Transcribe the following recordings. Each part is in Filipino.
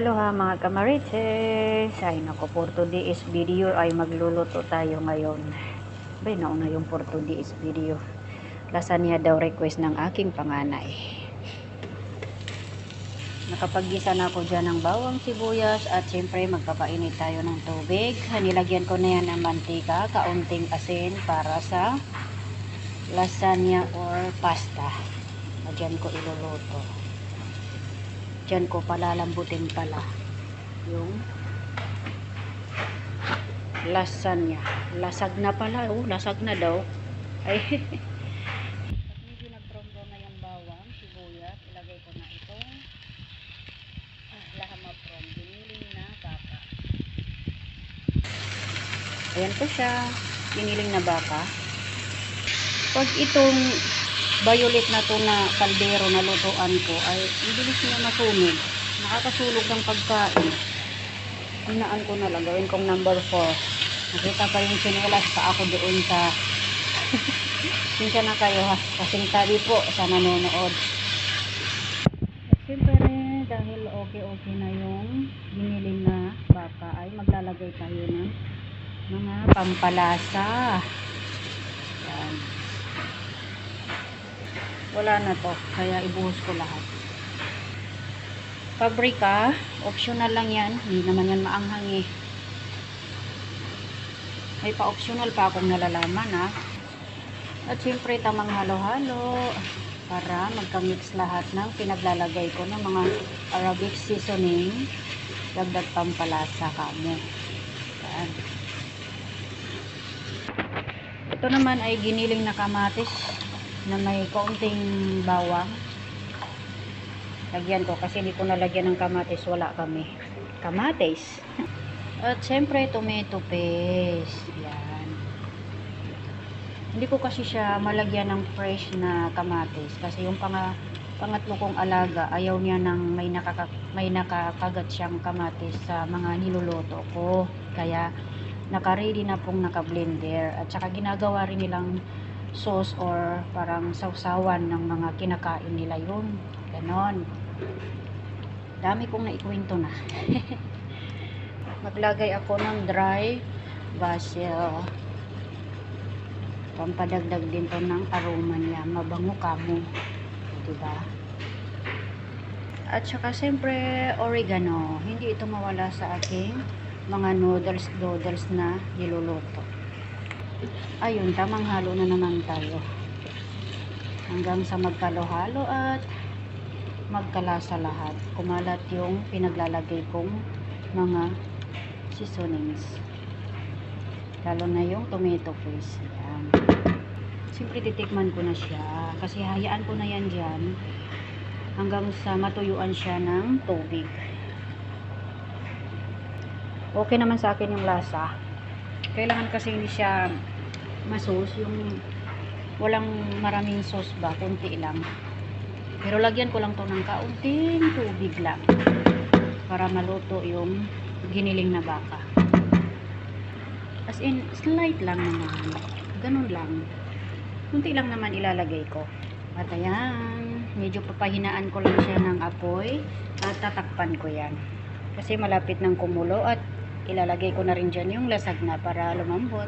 Hello ha mga kamarites. Ay nako, for today's video ay magluluto tayo ngayon. Bay, nauna yung for today's video. Lasagna daw request ng aking panganay. Nakapagisa na ako dyan ng bawang sibuyas at siyempre magpapainit tayo ng tubig. Nilagyan ko na yan ng mantika, kaunting asin para sa lasagna or pasta. Na dyan ko iluluto. Diyan ko palalambutin pala yung lasagna. Lasag na pala. Oh, lasag na daw. Ay, At medyo nag-trombo na yung bawang, sibuyas. Ilagay ko na itong ah, lahama from giniling na baka. Ayan po siya. Giniling na baka. Pag itong violet na to na kaldero na lutuan ko ay bilis niya masunog. Nakakasulog ng pagkain. Hinaan ko na lang. Gawin kong number 4. Nakita pa yung sinulas pa ako doon sa Sinsya na kayo ha. Kasing tabi po sa nanonood. Siyempre dahil okay-okay na yung giniling na baka ay maglalagay tayo ng mga pampalasa. Yan wala na to kaya ibuhos ko lahat. Pabrika optional lang yan. Hindi naman yan maanghang eh. May pa optional pa akong nalalaman ha? At syempre tamang halo-halo para magkamix lahat ng pinaglalagay ko ng mga Arabic seasoning dagdag pampalasa kamo yan. Ito naman ay giniling na kamatis na may kaunting bawang. Lagyan ko kasi hindi ko nalagyan ng kamatis. Wala kami. Kamatis. At syempre, tomato paste. Yan. Hindi ko kasi siya malagyan ng fresh na kamatis. Kasi yung pang pangatlo kong alaga, ayaw niya ng may, nakaka, may nakakagat siyang kamatis sa mga niluluto ko. Kaya, naka-ready na pong naka-blender. At saka ginagawa rin nilang sauce or parang sausawan ng mga kinakain nila yun. Ganon. Dami kong naikwento na. Maglagay ako ng dry basil. Pampadagdag din to ng aroma niya. Mabango kamo. Diba? At saka siyempre oregano. Hindi ito mawala sa aking mga noodles noodles na niluluto ayun, tamang halo na naman tayo. Hanggang sa magkalo-halo at magkalasa lahat. Kumalat yung pinaglalagay kong mga seasonings. Lalo na yung tomato paste. Yan. Siyempre titikman ko na siya. Kasi hayaan ko na yan dyan. Hanggang sa matuyuan siya ng tubig. Okay naman sa akin yung lasa. Kailangan kasi hindi siya masos yung walang maraming sauce ba, kunti lang. Pero lagyan ko lang to ng kaunting tubig lang para maluto yung giniling na baka. As in, slight lang naman. Ganun lang. Kunti lang naman ilalagay ko. At ayan, medyo papahinaan ko lang siya ng apoy at tatakpan ko yan. Kasi malapit ng kumulo at ilalagay ko na rin dyan yung lasag na para lumambot.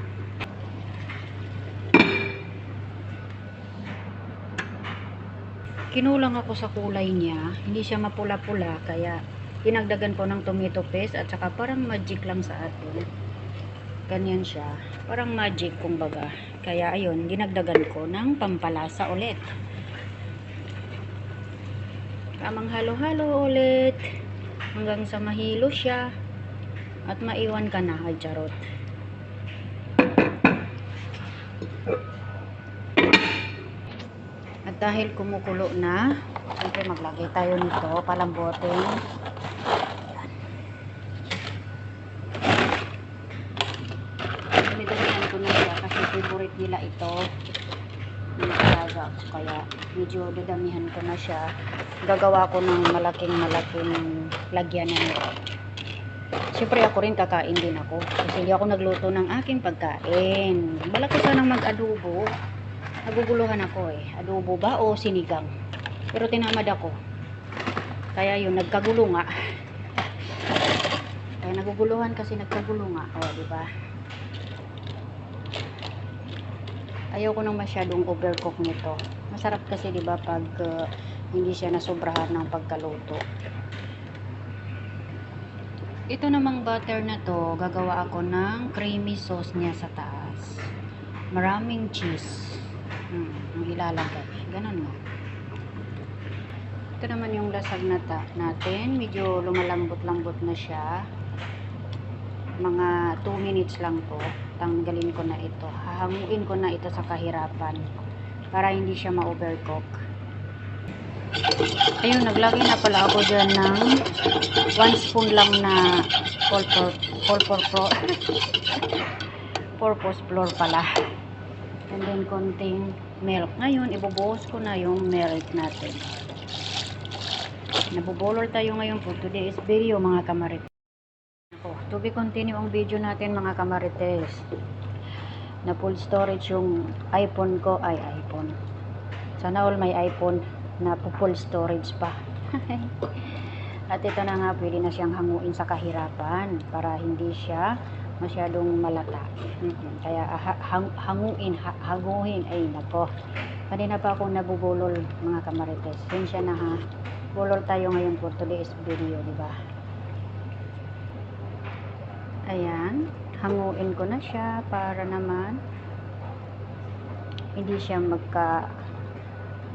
Kinulang ako sa kulay niya. Hindi siya mapula-pula. Kaya, dinagdagan ko ng tomato paste at saka parang magic lang sa atin. Ganyan siya. Parang magic, kumbaga. Kaya, ayun, dinagdagan ko ng pampalasa ulit. Tamang halo-halo ulit. Hanggang sa mahilo siya. At maiwan ka na, ay charot. At dahil kumukulo na, siyempre maglagay tayo nito, palambotin. Dinidumihan ko na siya kasi favorite nila ito. Nakalaga ko kaya medyo dadamihan ko na siya. Gagawa ko ng malaking malaking lagyan nito. Siyempre ako rin kakain din ako. Kasi hindi ako nagluto ng aking pagkain. Balak ko sanang mag-adobo. naguguluhan ako eh. Adobo ba o sinigang? Pero tinamad ako. Kaya yun, nagkagulo nga. Kaya naguguluhan kasi nagkagulo nga. O, di ba? Ayaw ko nang masyadong overcook nito. Masarap kasi, di ba, pag uh, hindi siya nasobrahan ng pagkaluto. Ito namang butter na to, gagawa ako ng creamy sauce niya sa taas. Maraming cheese. Hmm, ang ilalagay. Ganun nga. Ito naman yung lasag na natin. Medyo lumalambot-lambot na siya. Mga 2 minutes lang to. Tanggalin ko na ito. Hahanguin ko na ito sa kahirapan. Para hindi siya ma-overcook. Ayun, naglagay na pala ako dyan ng 1 spoon lang na all for, all for, for purpose flour pala. And then, konting milk. Ngayon, ibubuhos ko na yung milk natin. Nabubulol tayo ngayon po. Today is video, mga kamarites. Oh, to be continue ang video natin, mga kamarites. Na full storage yung iPhone ko. Ay, iPhone. Sana all may iPhone na full storage pa. At ito na nga, pwede na siyang hanguin sa kahirapan para hindi siya masyadong malata. Mhm. Kaya ah, hang, hanguin, ha, hanguhin, ay nako. Kanina pa ako nabubulol mga kamarites. Siya na ha. Bulol tayo ngayon for today's video, di ba? Ayan. Hanguin ko na siya para naman hindi siya magka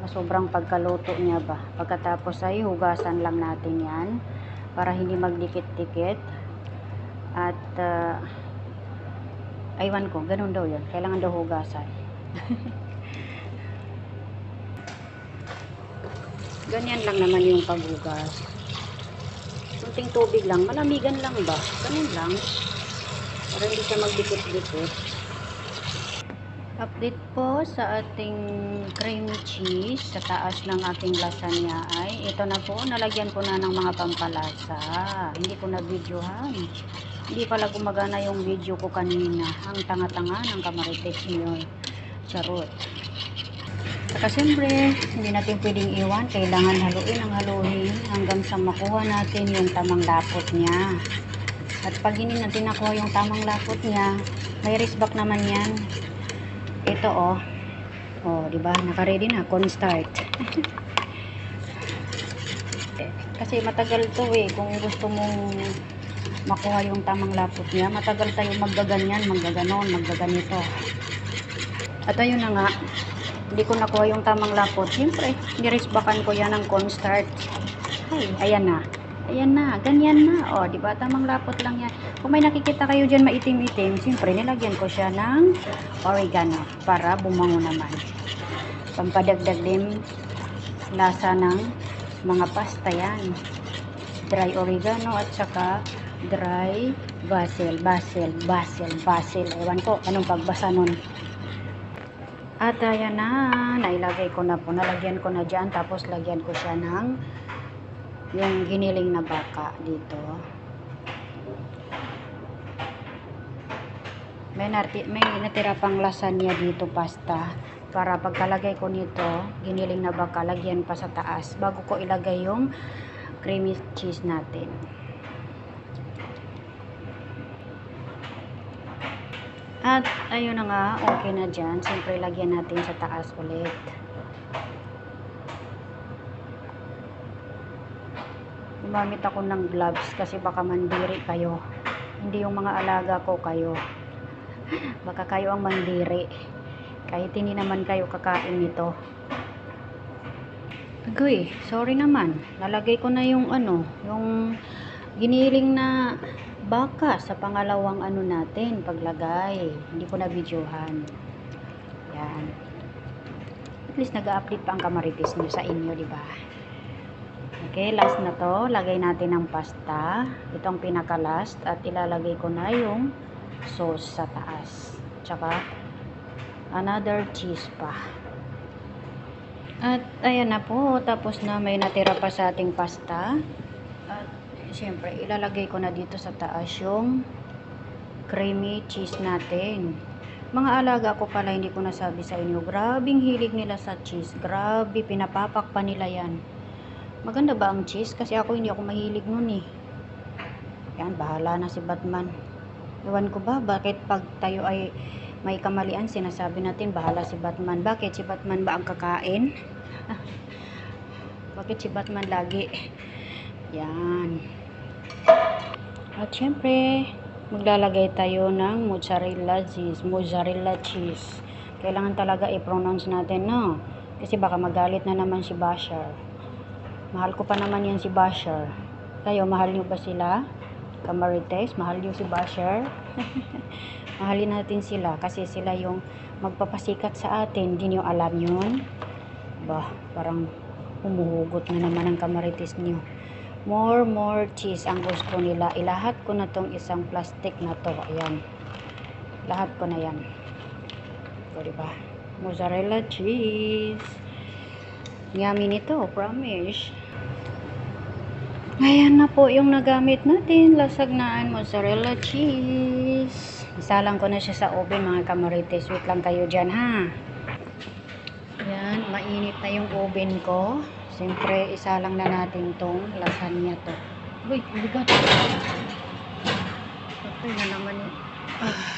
sobrang pagkaluto niya ba. Pagkatapos ay hugasan lang natin yan para hindi magdikit-dikit. At uh, aywan ko, ganun daw yun. Kailangan daw hugasan. Ganyan lang naman yung paghugas. Kunting tubig lang. Malamigan lang ba? Ganun lang. Para hindi siya magdikit-dikit. Update po sa ating creamy cheese sa taas ng ating lasagna ay ito na po, nalagyan ko na ng mga pampalasa. Hindi ko na videohan. Hindi pala gumagana yung video ko kanina. Ang tanga-tanga ng kamarites niyo. Charot. Saka siyempre, hindi natin pwedeng iwan. Kailangan haluin ang haluin hanggang sa makuha natin yung tamang lapot niya. At pag hindi natin nakuha yung tamang lapot niya, may back naman yan. Ito oh. Oh, 'di ba? Naka-ready na cornstarch. Kasi matagal 'to eh kung gusto mong makuha yung tamang lapot niya, matagal tayo maggaganyan, maggaganon, maggaganito. At ayun na nga, hindi ko nakuha yung tamang lapot. Siyempre, nirisbakan ko yan ng cornstarch. Ay, ayan na. Ayan na, ganyan na. O, di ba? Tamang lapot lang yan. Kung may nakikita kayo dyan maitim-itim, siyempre, nilagyan ko siya ng oregano para bumango naman. Pampadagdag din lasa ng mga pasta yan. Dry oregano at saka dry basil, basil, basil, basil. Ewan ko, anong pagbasa nun. At ayan na, nailagay ko na po. Nalagyan ko na dyan, tapos lagyan ko siya ng yung giniling na baka dito. May, nati, may natira pang lasagna dito pasta para pagkalagay ko nito, giniling na baka, lagyan pa sa taas bago ko ilagay yung creamy cheese natin. At ayun na nga, okay na dyan. Siyempre, lagyan natin sa taas ulit. Gumamit ako ng gloves kasi baka mandiri kayo. Hindi yung mga alaga ko kayo. Baka kayo ang mandiri. Kahit hindi naman kayo kakain nito. Agoy, sorry naman. Nalagay ko na yung ano, yung giniling na baka sa pangalawang ano natin, paglagay. Hindi ko na videohan. Yan. At least nag-update pa ang kamaritis nyo sa inyo, di ba? Okay, last na to. Lagay natin ang pasta. Ito ang pinaka-last. At ilalagay ko na yung sauce sa taas. Tsaka, another cheese pa. At, ayan na po. Tapos na may natira pa sa ating pasta. At, siyempre, ilalagay ko na dito sa taas yung creamy cheese natin. Mga alaga ko pala, hindi ko nasabi sa inyo. Grabing hilig nila sa cheese. Grabe, pinapapak pa nila yan. Maganda ba ang cheese? Kasi ako hindi ako mahilig nun eh. Yan, bahala na si Batman. Iwan ko ba, bakit pag tayo ay may kamalian, sinasabi natin, bahala si Batman. Bakit si Batman ba ang kakain? bakit si Batman lagi? Yan. At syempre, maglalagay tayo ng mozzarella cheese. Mozzarella cheese. Kailangan talaga i-pronounce natin, no? Kasi baka magalit na naman si Bashar. Mahal ko pa naman yan si Bashar. Kayo, mahal nyo ba sila? Kamarites, mahal nyo si Bashar? Mahalin natin sila kasi sila yung magpapasikat sa atin. Hindi nyo alam yun? Bah, parang humuhugot na naman ang kamarites nyo. More, more cheese ang gusto nila. Ilahat ko na tong isang plastic na to. Ayan. Lahat ko na yan. O, diba? Mozzarella cheese. Yummy nito, promise. Ayan na po yung nagamit natin. Lasagnaan mozzarella cheese. Isalang ko na siya sa oven mga kamarites. Wait lang kayo dyan ha. Ayan, mainit na yung oven ko. Siyempre, isa lang na natin tong lasagna to. Uy, bigat. Patay na naman yun. Ah.